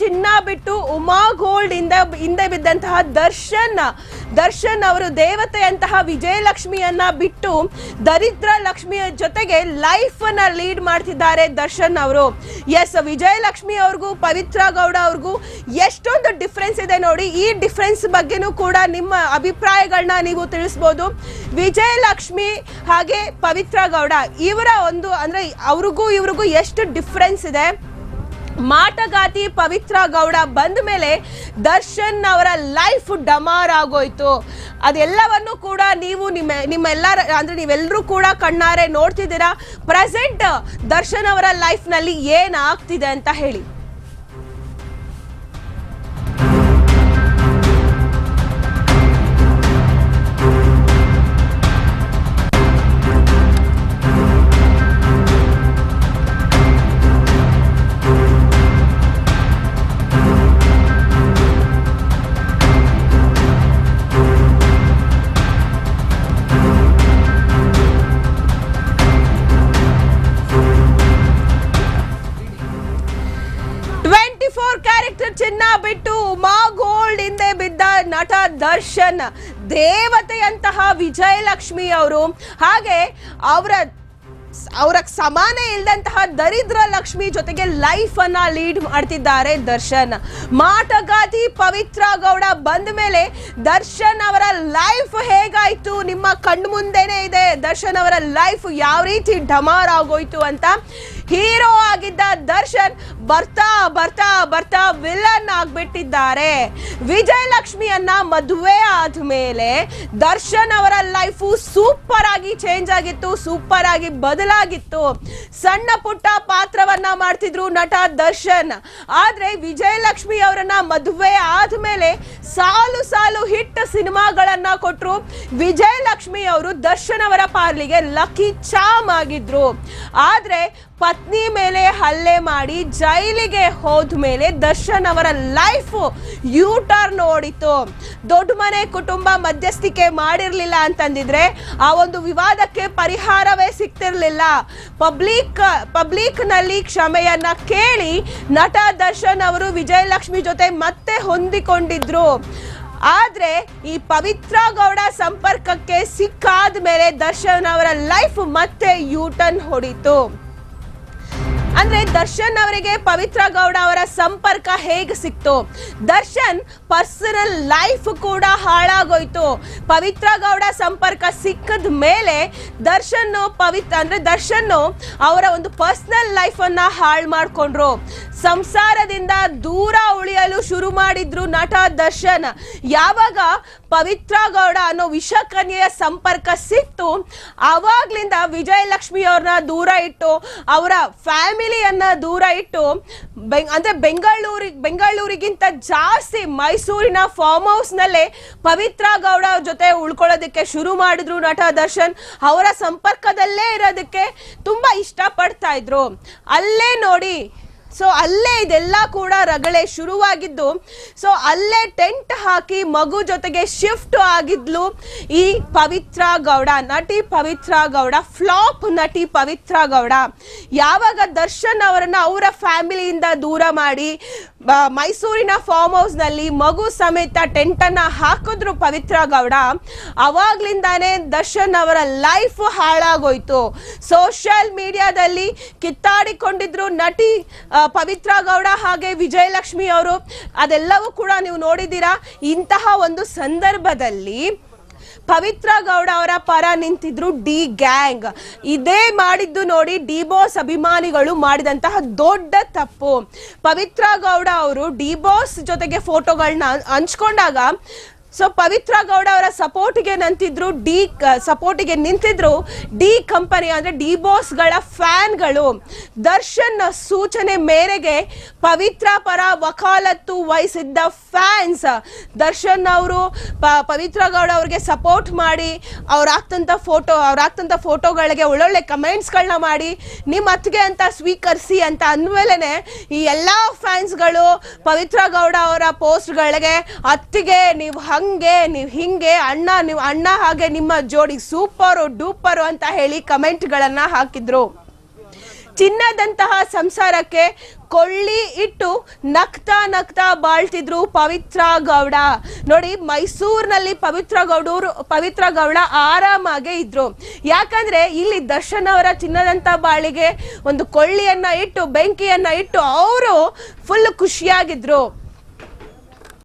ಚಿನ್ನ ಬಿಟ್ಟು ಉಮಾ ಗೋಲ್ಡ್ ಇಂದ ಹಿಂದೆ ಬಿದ್ದಂತಹ ದರ್ಶನ್ ದರ್ಶನ್ ಅವರು ದೇವತೆಯಂತಹ ವಿಜಯಲಕ್ಷ್ಮಿಯನ್ನ ಬಿಟ್ಟು ದರಿದ್ರ ಲಕ್ಷ್ಮಿಯ ಜೊತೆಗೆ ಲೈಫ್ ಅನ್ನ ಲೀಡ್ ಮಾಡ್ತಿದ್ದಾರೆ ದರ್ಶನ್ ಅವರು. ಎಸ್ ವಿಜಯಲಕ್ಷ್ಮಿ ಅವ್ರಿಗೂ, ಪವಿತ್ರ ಗೌಡ ಅವ್ರಿಗೂ ಎಷ್ಟೊಂದು ಡಿಫ್ರೆನ್ಸ್ ಇದೆ ನೋಡಿ. ಈ ಡಿಫ್ರೆನ್ಸ್ ಬಗ್ಗೆನೂ ಕೂಡ ನಿಮ್ಮ ಅಭಿಪ್ರಾಯಗಳನ್ನ ನೀವು ತಿಳಿಸ್ಬೋದು. ವಿಜಯಲಕ್ಷ್ಮಿ ಹಾಗೆ ಪವಿತ್ರ ಗೌಡ ಇವರ ಒಂದು ಅಂದ್ರೆ ಅವ್ರಿಗೂ ಇವ್ರಿಗೂ ಎಷ್ಟು ಡಿಫ್ರೆನ್ಸ್ ಇದೆ? ಮಾಟಗಾತಿ ಪವಿತ್ರ ಗೌಡ ಬಂದ ಮೇಲೆ ದರ್ಶನ್ ಅವರ ಲೈಫ್ ಡಮಾರ್ ಆಗೋಯ್ತು ಅದೆಲ್ಲವನ್ನು ಕೂಡ ನೀವು ನಿಮ್ಮ ನಿಮ್ಮೆಲ್ಲರ ಅಂದ್ರೆ ನೀವೆಲ್ಲರೂ ಕೂಡ ಕಣ್ಣಾರೆ ನೋಡ್ತಿದ್ದೀರಾ? ಪ್ರೆಸೆಂಟ್ ದರ್ಶನ್ ಅವರ ಲೈಫ್ನಲ್ಲಿ ಏನಾಗ್ತಿದೆ ಅಂತ ಹೇಳಿ. ಚಿನ್ನ ಬಿಟ್ಟು ಉಮಾ ಗೋಲ್ಡ್ ಹಿಂದೆ ಬಿದ್ದ ನಟ ದರ್ಶನ್ ದೇವತೆಯಂತಹ ವಿಜಯಲಕ್ಷ್ಮಿ ಅವರು. ಹಾಗೆ ಅವರ ಅವರ ಸಮಾನ ಇಲ್ದಂತಹ ದರಿದ್ರ ಲಕ್ಷ್ಮಿ ಜೊತೆಗೆ ಲೈಫ್ ಅನ್ನ ಲೀಡ್ ಮಾಡ್ತಿದ್ದಾರೆ ದರ್ಶನ್. ಮಾಟಗಾತಿ ಪವಿತ್ರ ಗೌಡ ಬಂದ ಮೇಲೆ ದರ್ಶನ್ ಅವರ ಲೈಫ್ ಹೇಗಾಯ್ತು? ನಿಮ್ಮ ಕಣ್ಣು ಮುಂದೆನೆ ಇದೆ. ದರ್ಶನ್ ಅವರ ಲೈಫ್ ಯಾವ ರೀತಿ ಡಮಾರ್ ಆಗೋಯ್ತು ಅಂತ ಹೀರೋ ಆಗಿದ್ದ ದರ್ಶನ್ ಬರ್ತಾ ಬರ್ತಾ ಬರ್ತಾ ವಿಲನ್ ಆಗ್ಬಿಟ್ಟಿದ್ದಾರೆ. ವಿಜಯಲಕ್ಷ್ಮಿಯನ್ನ ಮದುವೆ ಆದ್ಮೇಲೆ ದರ್ಶನ್ ಅವರ ಲೈಫು ಸೂಪರ್ ಆಗಿ ಚೇಂಜ್ ಆಗಿತ್ತು. ಸೂಪರ್ ಆಗಿ ಬದಲಾಗಿತ್ತು. ಸಣ್ಣ ಪುಟ್ಟ ಪಾತ್ರವನ್ನ ಮಾಡ್ತಿದ್ರು ನಟ ದರ್ಶನ್. ಆದ್ರೆ ವಿಜಯಲಕ್ಷ್ಮಿ ಅವರನ್ನ ಮದುವೆ ಆದ್ಮೇಲೆ ಸಾಲು ಸಾಲು ಹಿಟ್ ಸಿನಿಮಾಗಳನ್ನ ಕೊಟ್ರು ವಿಜಯಲಕ್ಷ್ಮಿ ಅವರು ದರ್ಶನ್ ಅವರ ಪಾರ್ಲಿಗೆ ಲಕ್ಕಿ ಚಾಮ್ ಆಗಿದ್ರು. ಆದ್ರೆ ಪತ್ನಿ ಮೇಲೆ ಹಲ್ಲೆ ಮಾಡಿ ಜೈಲಿಗೆ ಹೋದ ಮೇಲೆ ದರ್ಶನ್ ಅವರ ಲೈಫ್ ಯೂ ಟರ್ನ್ ದೊಡ್ಡ ಮನೆ ಕುಟುಂಬ ಮಧ್ಯಸ್ಥಿಕೆ ಮಾಡಿರಲಿಲ್ಲ ಅಂತಂದಿದ್ರೆ ಆ ಒಂದು ವಿವಾದಕ್ಕೆ ಪರಿಹಾರವೇ ಸಿಗ್ತಿರ್ಲಿಲ್ಲ. ಪಬ್ಲಿಕ್, ಪಬ್ಲಿಕ್ನಲ್ಲಿ ಕ್ಷಮೆಯನ್ನ ಕೇಳಿ ನಟ ದರ್ಶನ್ ಅವರು ವಿಜಯಲಕ್ಷ್ಮಿ ಜೊತೆ ಮತ್ತೆ ಹೊಂದಿಕೊಂಡಿದ್ರು. ಆದ್ರೆ ಈ ಪವಿತ್ರ ಗೌಡ ಸಂಪರ್ಕಕ್ಕೆ ಸಿಕ್ಕಾದ ಮೇಲೆ ದರ್ಶನ್ ಅವರ ಲೈಫ್ ಮತ್ತೆ ಯೂ ಟರ್ನ್ ಹೊಡಿತು. ಅಂದ್ರೆ ದರ್ಶನ್ ಅವರಿಗೆ ಪವಿತ್ರ ಗೌಡ ಅವರ ಸಂಪರ್ಕ ಹೇಗೆ ಸಿಕ್ತು? ದರ್ಶನ್ ಪರ್ಸನಲ್ ಲೈಫ್ ಕೂಡ ಹಾಳಾಗೋಯ್ತು. ಪವಿತ್ರ ಗೌಡ ಸಂಪರ್ಕ ಸಿಕ್ಕದ ಮೇಲೆ ದರ್ಶನ್ ಪವಿತ್ರ ಅಂದ್ರೆ ದರ್ಶನ್ ಅವರ ಒಂದು ಪರ್ಸನಲ್ ಲೈಫ್ ಅನ್ನ ಹಾಳು ಮಾಡ್ಕೊಂಡ್ರು. ಸಂಸಾರದಿಂದ ದೂರ ಉಳಿಯಲು ಶುರು ಮಾಡಿದ್ರು ನಟ ದರ್ಶನ್. ಯಾವಾಗ ಪವಿತ್ರ ಗೌಡ ಅನ್ನೋ ವಿಷಕನ್ಯೆಯ ಸಂಪರ್ಕ ಸಿಕ್ತು, ಅವಾಗ್ಲಿಂದ ವಿಜಯಲಕ್ಷ್ಮಿ ಅವ್ರನ್ನ ದೂರ ಇಟ್ಟು, ಅವರ ಫ್ಯಾಮಿಲಿಯನ್ನ ದೂರ ಇಟ್ಟು ಬೆಂಗ್ ಅಂದ್ರೆ ಬೆಂಗಳೂರಿಗೆ ಬೆಂಗಳೂರಿಗಿಂತ ಜಾಸ್ತಿ ಮೈಸೂರಿನ ಫಾರ್ಮ್ ಹೌಸ್ ನಲ್ಲೇ ಪವಿತ್ರ ಗೌಡ ಜೊತೆ ಉಳ್ಕೊಳ್ಳೋದಕ್ಕೆ ಶುರು ಮಾಡಿದ್ರು ನಟ ದರ್ಶನ್. ಅವರ ಸಂಪರ್ಕದಲ್ಲೇ ಇರೋದಕ್ಕೆ ತುಂಬಾ ಇಷ್ಟಪಡ್ತಾ ಇದ್ರು. ಅಲ್ಲೇ ನೋಡಿ ಸೊ ಅಲ್ಲೇ ಇದೆಲ್ಲ ಕೂಡ ರಗಳೆ ಶುರುವಾಗಿದ್ದು ಸೊ ಅಲ್ಲೇ ಟೆಂಟ್ ಹಾಕಿ ಮಗು ಜೊತೆಗೆ ಶಿಫ್ಟ್ ಆಗಿದ್ಲು ಈ ಪವಿತ್ರ ಗೌಡ. ನಟಿ ಪವಿತ್ರ ಗೌಡ, ಫ್ಲಾಪ್ ನಟಿ ಪವಿತ್ರ ಗೌಡ. ಯಾವಾಗ ದರ್ಶನ್ ಅವರನ್ನ ಅವರ ಫ್ಯಾಮಿಲಿಯಿಂದ ದೂರ ಮಾಡಿ ಮೈಸೂರಿನ ಫಾರ್ಮ್ ಹೌಸ್ನಲ್ಲಿ ಮಗು ಸಮೇತ ಟೆಂಟನ್ನ ಹಾಕಿದ್ರು ಪವಿತ್ರ ಗೌಡ. ಅವಾಗ್ಲಿಂದಾನೇ ದರ್ಶನ್ ಅವರ ಲೈಫ್ ಹಾಳಾಗೋಯ್ತು. ಸೋಷಿಯಲ್ ಮೀಡಿಯಾದಲ್ಲಿ ಕಿತ್ತಾಡಿಕೊಂಡಿದ್ರು ನಟಿ ಪವಿತ್ರ ಗೌಡ ಹಾಗೆ ವಿಜಯಲಕ್ಷ್ಮಿ ಅವರು. ಅದೆಲ್ಲವೂ ಕೂಡ ನೀವು ನೋಡಿದ್ದೀರಾ? ಇಂತಹ ಒಂದು ಸಂದರ್ಭದಲ್ಲಿ ಪವಿತ್ರ ಗೌಡ ಅವರ ಪರ ನಿಂತಿದ್ರು ಡಿ ಗ್ಯಾಂಗ್. ಇದೇ ಮಾಡಿದ್ದು ನೋಡಿ ಡಿ ಬಾಸ್ ಅಭಿಮಾನಿಗಳು ಮಾಡಿದಂತಹ ದೊಡ್ಡ ತಪ್ಪು. ಪವಿತ್ರ ಗೌಡ ಅವರು ಡಿ ಬಾಸ್ ಜೊತೆಗೆ ಫೋಟೋಗಳನ್ನ ಹಂಚ್ಕೊಂಡಾಗ ಸೊ ಪವಿತ್ರ ಗೌಡ ಅವರ ಸಪೋರ್ಟ್ಗೆ ನಂತಿದ್ರು ಡಿ ಸಪೋರ್ಟಿಗೆ ನಿಂತಿದ್ರು ಡಿ ಕಂಪನಿ ಅಂದ್ರೆ ಡಿ ಬಾಸ್ಗಳ ಫ್ಯಾನ್ಗಳು ದರ್ಶನ್ ಸೂಚನೆ ಮೇರೆಗೆ ಪವಿತ್ರ ಪರ ವಕಾಲತ್ತು ವಹಿಸಿದ್ದ ಫ್ಯಾನ್ಸ್ ದರ್ಶನ್ ಅವರು ಪವಿತ್ರ ಗೌಡ ಅವ್ರಿಗೆ ಸಪೋರ್ಟ್ ಮಾಡಿ, ಅವ್ರ ಆಗ್ತಂತ ಫೋಟೋ ಅವ್ರ ಆಗ್ತಂತ ಫೋಟೋಗಳಿಗೆ ಒಳ್ಳೊಳ್ಳೆ ಕಮೆಂಟ್ಸ್ಗಳನ್ನ ಮಾಡಿ ನಿಮ್ಮ ಅತ್ತಿಗೆ ಅಂತ ಸ್ವೀಕರಿಸಿ ಅಂತ ಅಂದ್ಮೇಲೆನೆ ಈ ಎಲ್ಲ ಫ್ಯಾನ್ಸ್ಗಳು ಪವಿತ್ರ ಗೌಡ ಅವರ ಪೋಸ್ಟ್ಗಳಿಗೆ ಅತ್ತಿಗೆ, ನೀವು ಹಂಗೆ ನೀವು ಹಿಂಗೆ, ಅಣ್ಣ ನೀವು ಅಣ್ಣ ಹಾಗೆ ನಿಮ್ಮ ಜೋಡಿ ಸೂಪರು, ಡೂಪರು ಅಂತ ಹೇಳಿ ಕಮೆಂಟ್ಗಳನ್ನು ಹಾಕಿದ್ರು. ಚಿನ್ನದಂತಹ ಸಂಸಾರಕ್ಕೆ ಕೊಳ್ಳಿ ಇಟ್ಟು ನಗ್ತಾ ನಗ್ತಾ ಬಾಳ್ತಿದ್ರು ಪವಿತ್ರ ಗೌಡ. ನೋಡಿ, ಮೈಸೂರಿನಲ್ಲಿ ಪವಿತ್ರ ಗೌಡರು, ಪವಿತ್ರ ಗೌಡ ಆರಾಮಾಗೆ ಇದ್ರು. ಯಾಕಂದ್ರೆ ಇಲ್ಲಿ ದರ್ಶನ್ ಅವರ ಚಿನ್ನದಂತ ಬಾಳಿಗೆ ಒಂದು ಕೊಳ್ಳಿಯನ್ನ ಇಟ್ಟು, ಬೆಂಕಿಯನ್ನ ಇಟ್ಟು, ಅವರು ಫುಲ್ ಖುಷಿಯಾಗಿದ್ರು.